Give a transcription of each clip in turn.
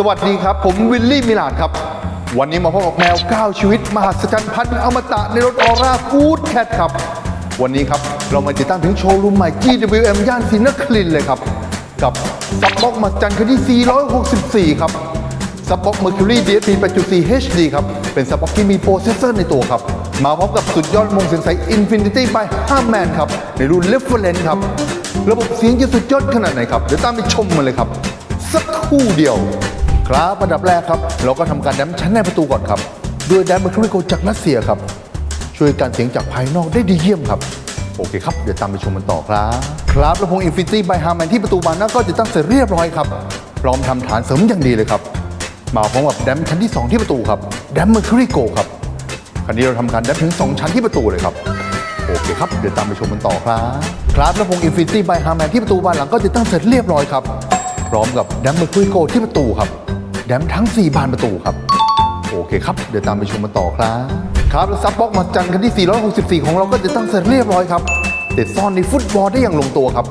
สวัสดีครับ ผมวิลลี่มิลาดครับ วันนี้มาพบกับแมว 9 ชีวิต มหัศจรรย์พันธุ์อมตะในรถออร่าฟูดแคทครับ วันนี้ครับ เรามาติดตั้งถึงโชว์รูมใหม่ GWM ย่านศรีนครินทร์เลยครับ กับซับบ็อกมหัศจรรย์คันที่ 464 ครับซับบ็อก Mercury DSP 8.4 HD ครับ เป็นซับบ็อกที่มีโปรเซสเซอร์ในตัวครับ มาพร้อมกับสุดยอดมงเสียงใส Infinity by Harman ครับ ในรุ่น Reference ครับ ระบบเสียงจะสุดยอดขนาดไหนครับ เดี๋ยวตามไปชมมันเลยครับ สักครู่เดียว ครับอันดับแรกครับ เราก็ทำการแดมชั้นในประตูก่อนครับ ด้วยแดมเมาคริโกจากรัสเซียครับ ช่วยการเสียงจากภายนอกได้ดีเยี่ยมครับ โอเคครับ เดี๋ยวตามไปชมกันต่อครับ ครับลำโพง Infinity by Harman ที่ประตูบานหน้าก็จะตั้งเสร็จเรียบร้อยครับพร้อมทำฐานเสริมอย่างดีเลยครับ มาพร้อมกับแดมชั้นที่ 2 ที่ประตูครับแดม Mercury Go ครับคันนี้เราทำการแดมถึง 2 ชั้นที่ประตูเลยครับโอเคครับ เดี๋ยวตามไปชมกันต่อครับ ครับลำโพง Infinity by Harman ที่ประตูบานหลังก็จะตั้งเสร็จเรียบร้อยครับ พร้อมกับแดม Mercury Go ที่ประตูครับ แดมทั้ง 4 บานประตูครับ โอเคครับ เดี๋ยวตามไปชมกันต่อครับ ครับแล้วซับบ็อกมาจันคันที่ 464 ของเราก็จะตั้งเสร็จเรียบร้อยครับติดซ่อนในฟุตบอลได้อย่างลงตัวครับ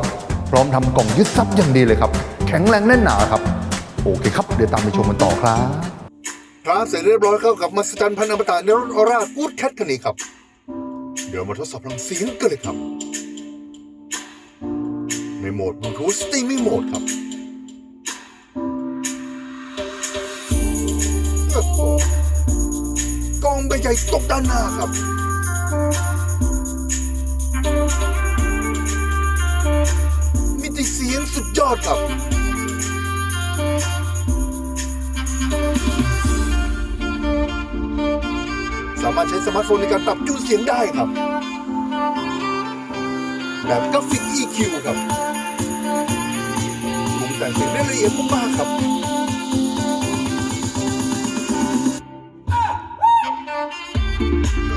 พร้อมทำกล่องยึดซับอย่างดีเลยครับ แข็งแรงแน่นหนาครับ โอเคครับ เดี๋ยวตามไปชมกันต่อครับ ครับเสร็จเรียบร้อยเข้ากับมาสจันพันธุ์อมตะในรถออร่ากูดแคทคันนี้ครับ เดี๋ยวมาทดสอบพลังเสียงกันเลยครับ ในโหมดบลูทูธสตรีมมิ่งโหมดครับ ใบใหญ่ตกด้านหน้าครับมีแต่เสียงสุดยอดครับสามารถใช้สมาร์ทโฟนในการปรับจูนเสียงได้ครับ แบบกราฟิก EQ ครับปรุงแต่งเสียงได้ละเอียดมากครับ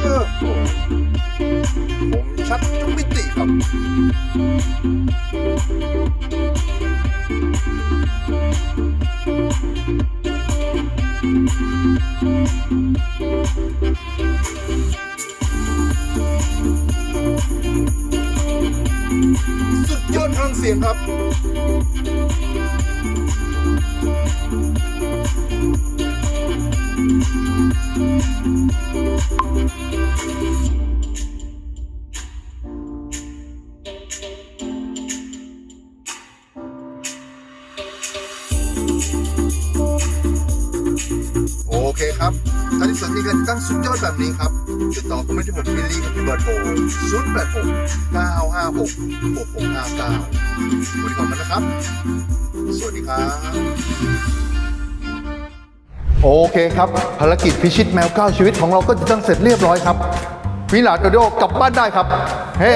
เออผมชัดทุกมิติครับสุดยอดทางเสียงครับ โอเคครับถ้าที่สนใจการติดตั้งสุดยอดแบบนี้ครับ ติดต่อเข้มาที่ผมบิลลี่กับที่เบอร์โทร0 8 6 9 5 6 6 6 5 9วันนี้ขอบคุณนะครับ สวัสดีครับ โอเคครับ ภารกิจพิชิตแมว 9 ชีวิตของเราก็จะตั้งเสร็จเรียบร้อยครับวิลาดโดโดกลับบ้านได้ครับ เฮ้